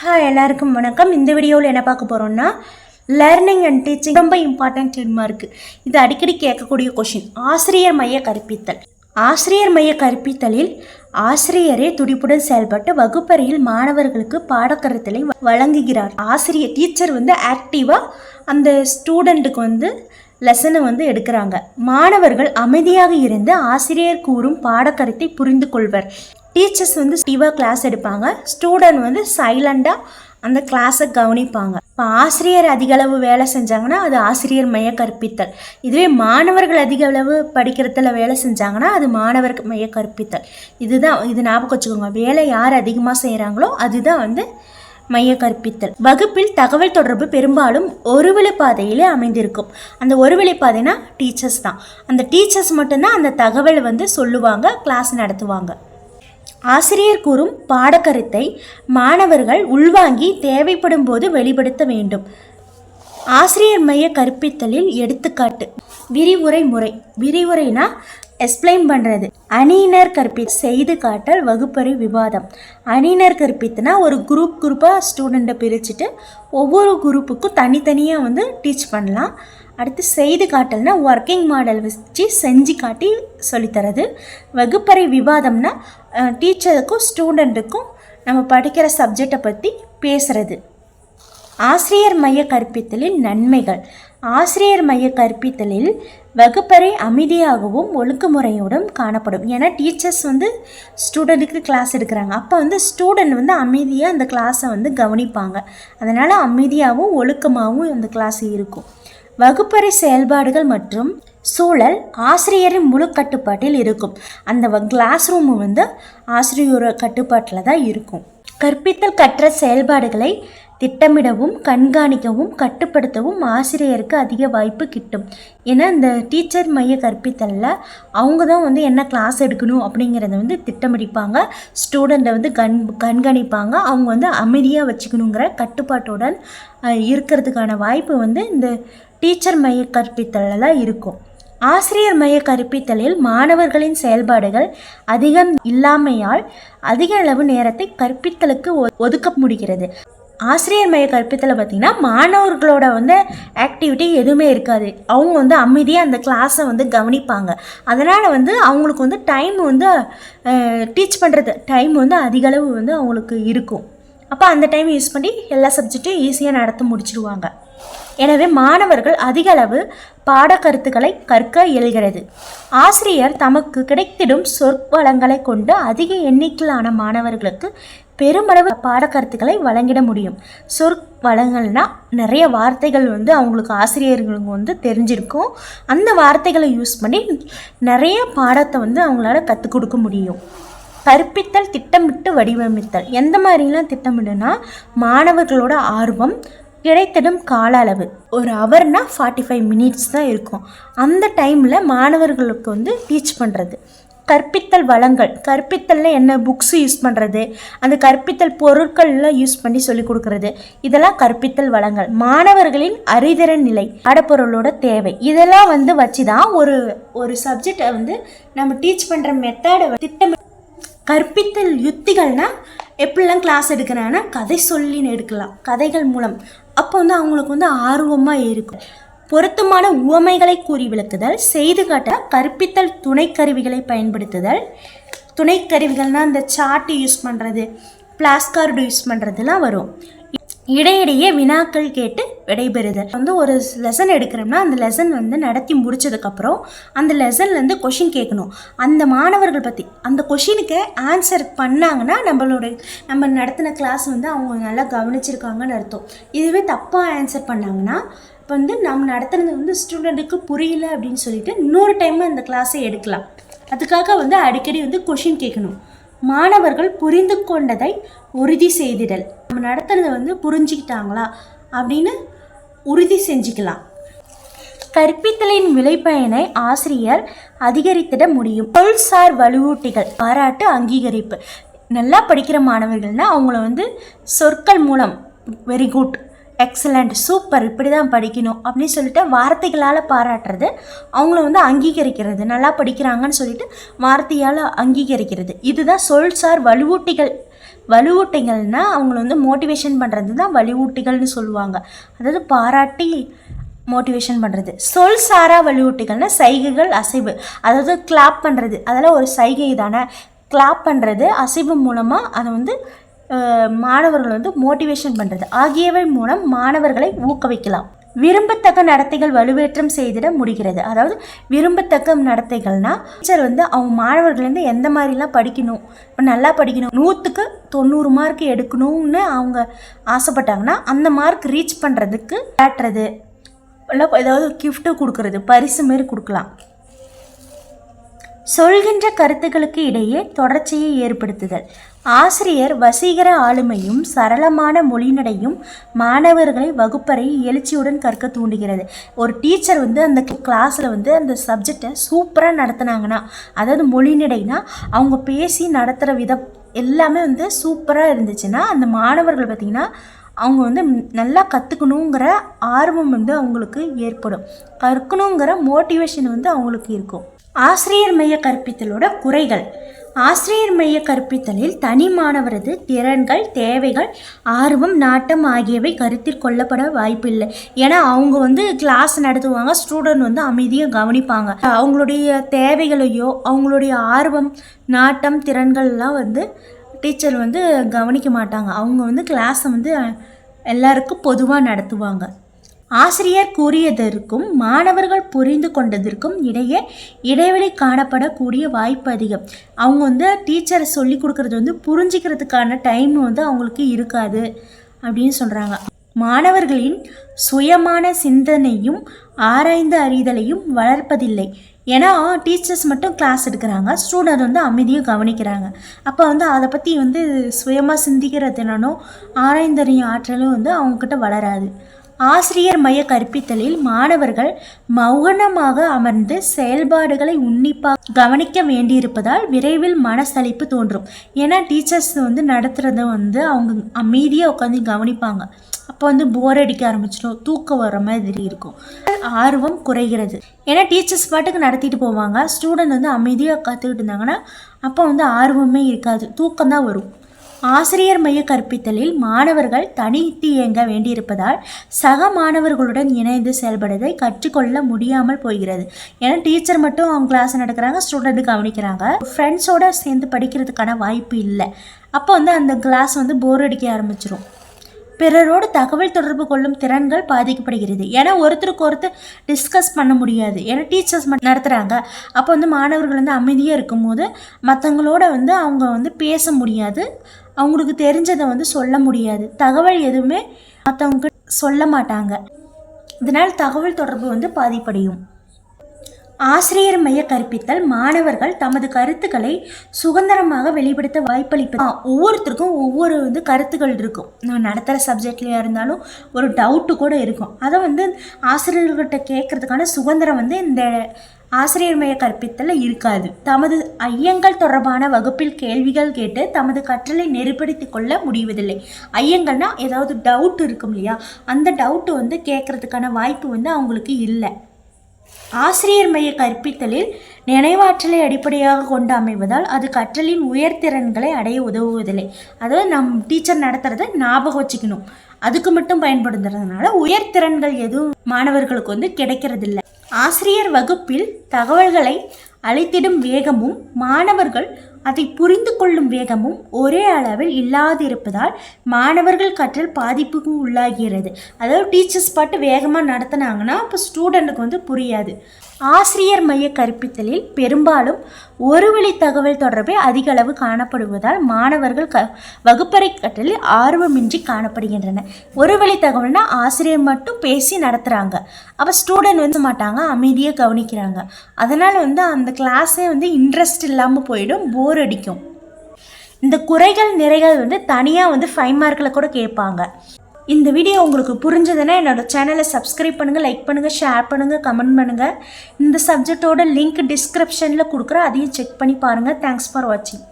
Hi எல்லாருக்கும் வணக்கம். இந்த வீடியோவில் என்ன பார்க்க போகிறோம்னா லேர்னிங் அண்ட் டீச்சிங் ரொம்ப இம்பார்ட்டன்ட் டென்மா இருக்குது இது அடிக்கடி கேட்கக்கூடிய கொஷின் ஆசிரியர் மைய கற்பித்தல். ஆசிரியர் மைய கற்பித்தலில் ஆசிரியரே துடிப்புடன் செயல்பட்டு வகுப்பறையில் மாணவர்களுக்கு பாடக்கருத்தலை வழங்குகிறார். ஆசிரியர் டீச்சர் வந்து ஆக்டிவாக அந்த ஸ்டூடெண்ட்டுக்கு வந்து லெசனை வந்து எடுக்கிறாங்க. மாணவர்கள் அமைதியாக இருந்து ஆசிரியர் கூறும் பாடக்கருத்தை புரிந்து கொள்வர். டீச்சர்ஸ் வந்து ஸ்டீவாக கிளாஸ் எடுப்பாங்க. ஸ்டூடெண்ட் வந்து சைலண்டாக அந்த கிளாஸை கவனிப்பாங்க. இப்போ ஆசிரியர் அதிக அளவு வேலை செஞ்சாங்கன்னா அது ஆசிரியர் மைய கற்பித்தல் இதுவே மாணவர்கள் அதிக அளவு படிக்கிறதுல வேலை செஞ்சாங்கன்னா அது மாணவர் மைய கற்பித்தல் இதுதான் இது ஞாபகம் வச்சுக்கோங்க. வேலை யார் அதிகமாக செய்கிறாங்களோ அதுதான் வந்து மைய கற்பித்தல் வகுப்பில் தகவல் தொடர்பு பெரும்பாலும் ஒருவழி பாதையிலே அமைந்திருக்கும். அந்த ஒருவழி பாதைனா டீச்சர்ஸ் தான். அந்த டீச்சர்ஸ் மட்டும்தான் அந்த தகவல் வந்து சொல்லுவாங்க கிளாஸ் நடத்துவாங்க. ஆசிரியர் கூறும் பாடக்கருத்தை மாணவர்கள் உள்வாங்கி தேவைப்படும் போது வெளிப்படுத்த வேண்டும். ஆசிரியர் மைய கற்பித்தலில் எடுத்துக்காட்டு. விரிவுரை முறை. விரிவுரைனா எக்ஸ்பிளைன் பண்ணுறது அணியினர் கற்பி செய்து காட்டல் வகுப்பறை விவாதம். அணியினர் கற்பித்துனா ஒரு குரூப் குரூப்பாக ஸ்டூடெண்ட்டை பிரிச்சுட்டு ஒவ்வொரு குரூப்புக்கும் தனித்தனியாக வந்து டீச் பண்ணலாம். அடுத்து செய்து காட்டல்னா ஒர்க்கிங் மாடல் வச்சு செஞ்சு காட்டி சொல்லித்தரது வகுப்பறை விவாதம்னா டீச்சருக்கும் ஸ்டூடெண்ட்டுக்கும் நம்ம படிக்கிற சப்ஜெக்டை பற்றி பேசுகிறது ஆசிரியர் மைய கற்பித்தலின் நன்மைகள். ஆசிரியர் மைய கற்பித்தலில் வகுப்பறை அமைதியாகவும் ஒழுங்குமுறையோடும் காணப்படும். ஏன்னா டீச்சர்ஸ் வந்து ஸ்டூடெண்ட்டுக்கு கிளாஸ் எடுக்கிறாங்க. அப்போ வந்து ஸ்டூடெண்ட் வந்து அமைதியாக அந்த கிளாஸை வந்து கவனிப்பாங்க. அதனால் அமைதியாகவும் ஒழுக்கமாகவும் அந்த கிளாஸ் இருக்கும். வகுப்பறை செயல்பாடுகள் மற்றும் சூழல் ஆசிரியரின் முழு கட்டுப்பாட்டில் இருக்கும். அந்த கிளாஸ் ரூம் வந்து ஆசிரியரோட கட்டுப்பாட்டில் தான் இருக்கும். கற்பித்தல் கற்ற செயல்பாடுகளை திட்டமிடவும் கண்காணிக்கவும் கட்டுப்படுத்தவும் ஆசிரியருக்கு அதிக வாய்ப்பு கிட்டும். ஏன்னா இந்த டீச்சர் மைய கற்பித்தலில் அவங்க தான் வந்து என்ன கிளாஸ் எடுக்கணும் அப்படிங்கிறத வந்து திட்டமிடிப்பாங்க. ஸ்டூடெண்ட்டை வந்து கண் கண்காணிப்பாங்க. அவங்க வந்து அமைதியாக வச்சுக்கணுங்கிற கட்டுப்பாட்டுடன் இருக்கிறதுக்கான வாய்ப்பு வந்து இந்த டீச்சர் மைய கற்பித்தலெல்லாம் இருக்கும். ஆசிரியர் மைய கற்பித்தலில் மாணவர்களின் செயல்பாடுகள் அதிகம் இல்லாமையால் அதிக அளவு நேரத்தை கற்பித்தலுக்கு ஒ- ஒதுக்க முடிகிறது. ஆசிரியர் மைய கற்பித்தலை பார்த்திங்கன்னா மாணவர்களோட வந்து ஆக்டிவிட்டி எதுவுமே இருக்காது. அவங்க வந்து அமைதியாக அந்த கிளாஸை வந்து கவனிப்பாங்க. அதனால் வந்து அவங்களுக்கு வந்து டைம் வந்து டீச் பண்ணுறது டைம் வந்து அதிகளவு வந்து அவங்களுக்கு இருக்கும். அப்போ அந்த டைம் யூஸ் பண்ணி எல்லா சப்ஜெக்ட்டும் ஈஸியாக நடத்த முடிச்சிடுவாங்க. எனவே மாணவர்கள் அதிக அளவு பாடக்கருத்துக்களை கற்க இயல்கிறது. ஆசிரியர் தமக்கு கிடைத்திடும் சொற்வளங்களை கொண்டு அதிக எண்ணிக்கையிலான மாணவர்களுக்கு பெருமளவு பாடக்கருத்துக்களை வழங்கிட முடியும். சொற்வளங்கள்னால் நிறைய வார்த்தைகள் வந்து அவங்களுக்கு ஆசிரியர்களுக்கு வந்து தெரிஞ்சிருக்கும். அந்த வார்த்தைகளை யூஸ் பண்ணி நிறைய பாடத்தை வந்து அவங்களால கற்றுக் கொடுக்க முடியும். கற்பித்தல் திட்டமிட்டு வடிவமைத்தல். எந்த மாதிரிலாம் திட்டமிடுனா மாணவர்களோட ஆர்வம் கிடைத்திடும் கால அளவு. ஒரு ஹவர்னா ஃபார்ட்டி ஃபைவ் மினிட்ஸ் தான் இருக்கும். அந்த டைமில் மாணவர்களுக்கு வந்து டீச் பண்ணுறது கற்பித்தல் வளங்கள். கற்பித்தலில் என்ன புக்ஸ் யூஸ் பண்ணுறது அந்த கற்பித்தல் பொருட்கள்லாம் யூஸ் பண்ணி சொல்லிக் கொடுக்கறது. இதெல்லாம் கற்பித்தல் வளங்கள். மாணவர்களின் அறிதிறன் நிலை பாடப்பொருளோட தேவை. இதெல்லாம் வந்து வச்சு தான் ஒரு ஒரு சப்ஜெக்டை வந்து நம்ம டீச் பண்ணுற மெத்தடை திட்டம் கற்பித்தல் யுத்திகள்னால் எப்படிலாம் கிளாஸ் எடுக்கிறாங்கன்னா கதை சொல்லின்னு எடுக்கலாம். கதைகள் மூலம். அப்போ வந்து அவங்களுக்கு வந்து ஆர்வமாக இருக்கும். பொருத்தமான உவமைகளை கூறி விளக்குதல் செய்து காட்ட கற்பித்தல் துணைக்கருவிகளை பயன்படுத்துதல். துணைக்கருவிகள்னால் இந்த சார்ட் யூஸ் பண்ணுறது பிளாஸ்கார்டு யூஸ் பண்ணுறதுலாம் வரும். இடையிடையே வினாக்கள் கேட்டு விடைபெறுதல் வந்து ஒரு லெசன் எடுக்கிறோம்னா அந்த லெசன் வந்து நடத்தி முடித்ததுக்கப்புறம் அந்த லெசன்லேருந்து கொஷின் கேட்கணும். அந்த மாணவர்கள் பற்றி அந்த கொஷினுக்கு ஆன்சர் பண்ணாங்கன்னா நம்மளோட நம்ம நடத்தின கிளாஸ் வந்து அவங்க நல்லா கவனிச்சிருக்காங்கன்னு அர்த்தம். இதுவே தப்பாக ஆன்சர் பண்ணாங்கன்னா இப்போ வந்து நம்ம நடத்துனது வந்து ஸ்டூடெண்ட்டுக்கு புரியல அப்படின்னு சொல்லிட்டு இன்னொரு டைம் அந்த கிளாஸை எடுக்கலாம். அதுக்காக வந்து அடிக்கடி வந்து கொஷின் கேட்கணும். மாணவர்கள் புரிந்து கொண்டதை உறுதி செய்திடல். நம்ம நடத்துனதை வந்து புரிஞ்சுக்கிட்டாங்களா? அப்படின்னு உறுதி செஞ்சுக்கலாம். கற்பித்தலின் விளைபயனை ஆசிரியர் அதிகரித்திட முடியும். தொல்சார் வலுவூட்டிகள் பாராட்டு அங்கீகரிப்பு. நல்லா படிக்கிற மாணவர்கள்னால் அவங்கள வந்து சொற்கள் மூலம் வெரி குட் எக்ஸலண்ட் சூப்பர் இப்படி தான் படிக்கணும் அப்படின்னு சொல்லிட்டு வார்த்தைகளால் பாராட்டுறது அவங்கள வந்து அங்கீகரிக்கிறது நல்லா படிக்கிறாங்கன்னு சொல்லிட்டு வார்த்தையால் அங்கீகரிக்கிறது. இதுதான் சொல்சார் வலுவூட்டிகள். வலுவூட்டிகள்னால் அவங்கள வந்து மோட்டிவேஷன் பண்ணுறது தான் வலுவூட்டிகள்னு சொல்லுவாங்க. அதாவது பாராட்டி மோட்டிவேஷன் பண்ணுறது சொல் சாரா வலுவூட்டிகள்னால் சைகைகள் அசைவு. அதாவது கிளாப் பண்ணுறது அதெல்லாம் ஒரு சைகை தானே. கிளாப் பண்ணுறது அசைவு மூலமாக அதை வந்து மாணவர்கள் வந்து மோட்டிவேஷன் பண்ணுறது ஆகியவை மூலம் மாணவர்களை ஊக்குவிக்கலாம். விரும்பத்தக்க நடத்தைகள் வலுவேற்றம் செய்திட முடிகிறது. அதாவது விரும்பத்தக்க நடத்தைகள்னா டீச்சர் வந்து அவங்க மாணவர்கள் வந்து எந்த மாதிரிலாம் படிக்கணும் இப்போ நல்லா படிக்கணும் நூற்றுக்கு தொண்ணூறு மார்க் எடுக்கணும்னு அவங்க ஆசைப்பட்டாங்கன்னா அந்த மார்க் ரீச் பண்ணுறதுக்கு காட்டுறது இல்லை ஏதாவது கிஃப்ட்டு கொடுக்கறது பரிசு மாரி கொடுக்கலாம். சொல்கின்ற கருத்துக்களுக்கு இடையே தொடர்ச்சியை ஏற்படுத்துதல். ஆசிரியர் வசீகர ஆளுமையும் சரளமான மொழிநடையும் மாணவர்களை வகுப்பறை எழுச்சியுடன் கற்க தூண்டுகிறது. ஒரு டீச்சர் வந்து அந்த கிளாஸில் வந்து அந்த சப்ஜெக்டை சூப்பராக நடத்துனாங்கன்னா அதாவது மொழிநடைனா அவங்க பேசி நடத்துகிற விதம் எல்லாமே வந்து சூப்பராக இருந்துச்சுன்னா அந்த மாணவர்கள் பார்த்திங்கன்னா அவங்க வந்து நல்லா கற்றுக்கணுங்கிற ஆர்வம் வந்து அவங்களுக்கு ஏற்படும். கற்கணுங்கிற மோட்டிவேஷன் வந்து அவங்களுக்கு இருக்கும். ஆசிரியர் மைய கற்பித்தலோட குறைகள். ஆசிரியர் மைய கற்பித்தலில் தனி மாணவரது திறன்கள் தேவைகள் ஆர்வம் நாட்டம் ஆகியவை கருத்தில் கொள்ளப்பட வாய்ப்பில்லை. ஏன்னா அவங்க வந்து கிளாஸ் நடத்துவாங்க ஸ்டூடெண்ட் வந்து அமைதியாக கவனிப்பாங்க. அவங்களுடைய தேவைகளையோ அவங்களுடைய ஆர்வம் நாட்டம் திறன்கள்லாம் வந்து டீச்சர் வந்து கவனிக்க மாட்டாங்க. அவங்க வந்து கிளாஸை வந்து எல்லாருக்கும் பொதுவாக நடத்துவாங்க. ஆசிரியர் கூறியதற்கும் மாணவர்கள் புரிந்து கொண்டதற்கும் இடையே இடைவெளி காணப்படக்கூடிய வாய்ப்பு அதிகம். அவங்க வந்து டீச்சர் சொல்லி கொடுக்கறது வந்து புரிஞ்சிக்கிறதுக்கான டைம் வந்து அவங்களுக்கு இருக்காது அப்படின்னு சொல்கிறாங்க மாணவர்களின் சுயமான சிந்தனையும் ஆராய்ந்து அறிதலையும் வளர்ப்பதில்லை. ஏன்னா டீச்சர்ஸ் மட்டும் கிளாஸ் எடுக்கிறாங்க ஸ்டூடெண்ட் வந்து அமைதியும் கவனிக்கிறாங்க. அப்போ வந்து அதை பற்றி வந்து சுயமாக சிந்திக்கிற திறனும் ஆராய்ந்தறியும் ஆற்றலும் வந்து அவங்கக்கிட்ட வளராது. ஆசிரியர் மைய கற்பித்தலில் மாணவர்கள் மௌனமாக அமர்ந்து செயல்பாடுகளை உன்னிப்பாக கவனிக்க வேண்டியிருப்பதால் விரைவில் மனசளிப்பு தோன்றும். ஏன்னா டீச்சர்ஸ் வந்து நடத்துகிறத வந்து அவங்க அமைதியாக உட்காந்து கவனிப்பாங்க. அப்போ வந்து போர் அடிக்க ஆரம்பிச்சிடும் தூக்கம் வர மாதிரி இருக்கும். ஆர்வம் குறைகிறது. ஏன்னா டீச்சர்ஸ் பாட்டுக்கு நடத்திட்டு போவாங்க. ஸ்டூடெண்ட் வந்து அமைதியாக கற்றுக்கிட்டு இருந்தாங்கன்னா அப்போ வந்து ஆர்வமே இருக்காது. தூக்கம் தான் வரும். ஆசிரியர் மைய கற்பித்தலில் மாணவர்கள் தனித்து இயங்க வேண்டியிருப்பதால் சக மாணவர்களுடன் இணைந்து செயல்படுவதை கற்றுக்கொள்ள முடியாமல் போகிறது. ஏன்னா டீச்சர் மட்டும் அவங்க கிளாஸ் நடக்கிறாங்க ஸ்டூடெண்ட் கவனிக்கிறாங்க. ஃப்ரெண்ட்ஸோட சேர்ந்து படிக்கிறதுக்கான வாய்ப்பு இல்லை. அப்போ வந்து அந்த கிளாஸ் வந்து போர் அடிக்க ஆரம்பிச்சிடும் பிறரோடு தகவல் தொடர்பு கொள்ளும் திறன்கள் பாதிக்கப்படுகிறது. ஏன்னா ஒருத்தருக்கு ஒருத்தர் டிஸ்கஸ் பண்ண முடியாது. ஏன்னா டீச்சர்ஸ் நடத்துகிறாங்க அப்போ வந்து மாணவர்கள் வந்து அமைதியாக இருக்கும்போது மற்றவங்களோட வந்து அவங்க வந்து பேச முடியாது. அவங்களுக்கு தெரிஞ்சதை வந்து சொல்ல முடியாது. தகவல் எதுவுமே மற்றவங்க சொல்ல மாட்டாங்க. இதனால் தகவல் தொடர்பு வந்து பாதிப்படையும். ஆசிரியர் மைய கற்பித்தல் மாணவர்கள் தமது கருத்துக்களை சுதந்திரமாக வெளிப்படுத்த வாய்ப்பளிப்பு ஒவ்வொருத்தருக்கும் ஒவ்வொரு வந்து கருத்துக்கள் இருக்கும். நான் நடத்துகிற சப்ஜெக்ட்லையாக இருந்தாலும் ஒரு டவுட்டு கூட இருக்கும். அதை வந்து ஆசிரியர்கிட்ட கேட்கறதுக்கான சுதந்திரம் வந்து இந்த ஆசிரியர் மைய இருக்காது. தமது ஐயங்கள் தொடர்பான வகுப்பில் கேள்விகள் கேட்டு தமது கற்றலை நெறிப்படுத்திக் கொள்ள முடிவதில்லை. ஐயங்கள்னா ஏதாவது டவுட் இருக்கும் இல்லையா? அந்த டவுட்டு வந்து கேட்கறதுக்கான வாய்ப்பு வந்து அவங்களுக்கு இல்லை. ஆசிரியர் மைய கற்பித்தலில் நினைவாற்றலை அடிப்படையாக கொண்டு அமைவதால் அது கற்றலின் உயர்திறன்களை அடைய உதவுவதில்லை. அதாவது நம் டீச்சர் நடத்துகிறத ஞாபகம் வச்சுக்கணும். அதுக்கு மட்டும் பயன்படுத்துறதுனால உயர்திறன்கள் எதுவும் மாணவர்களுக்கு வந்து கிடைக்கிறதில்ல. ஆசிரியர் வகுப்பில் தகவல்களை அளித்திடும் வேகமும் மாணவர்கள் அதை புரிந்து கொள்ளும் வேகமும் ஒரே அளவில் இல்லாதிருப்பதால் மாணவர்கள் கற்றல் பாதிப்புக்கு உள்ளாகிறது. அதாவது டீச்சர்ஸ் பாட்டு வேகமாக நடத்துனாங்கன்னா அப்போ ஸ்டூடெண்ட்டுக்கு வந்து புரியாது. ஆசிரியர் மைய கற்பித்தலில் பெரும்பாலும் ஒரு வழி தகவல் தொடர்பே அதிக அளவு காணப்படுவதால் மாணவர்கள் க வகுப்பறை கற்றலில் ஆர்வமின்றி காணப்படுகின்றன. ஒரு வழி தகவல்னா ஆசிரியர் மட்டும் பேசி நடத்துகிறாங்க அப்போ ஸ்டூடெண்ட் வந்து மாட்டாங்க அமைதியாக கவனிக்கிறாங்க. அதனால் வந்து அந்த கிளாஸே வந்து இன்ட்ரெஸ்ட் இல்லாமல் போயிடும் போர் அடிக்கும். இந்த குறைகள் நிறைகள் வந்து தனியாக வந்து ஃபைவ் மார்க்கில் கூட கேட்பாங்க. இந்த வீடியோ உங்களுக்கு புரிஞ்சதுன்னா என்னோடய சேனலை சப்ஸ்கிரைப் பண்ணுங்கள் லைக் பண்ணுங்கள் ஷேர் பண்ணுங்கள் கமெண்ட் பண்ணுங்கள் இந்த சப்ஜெக்டோட லிங்க் டிஸ்கிரிப்ஷனில் கொடுக்குறேன் அதையும் செக் பண்ணி பாருங்கள் தேங்க்ஸ் ஃபார் வாட்சிங்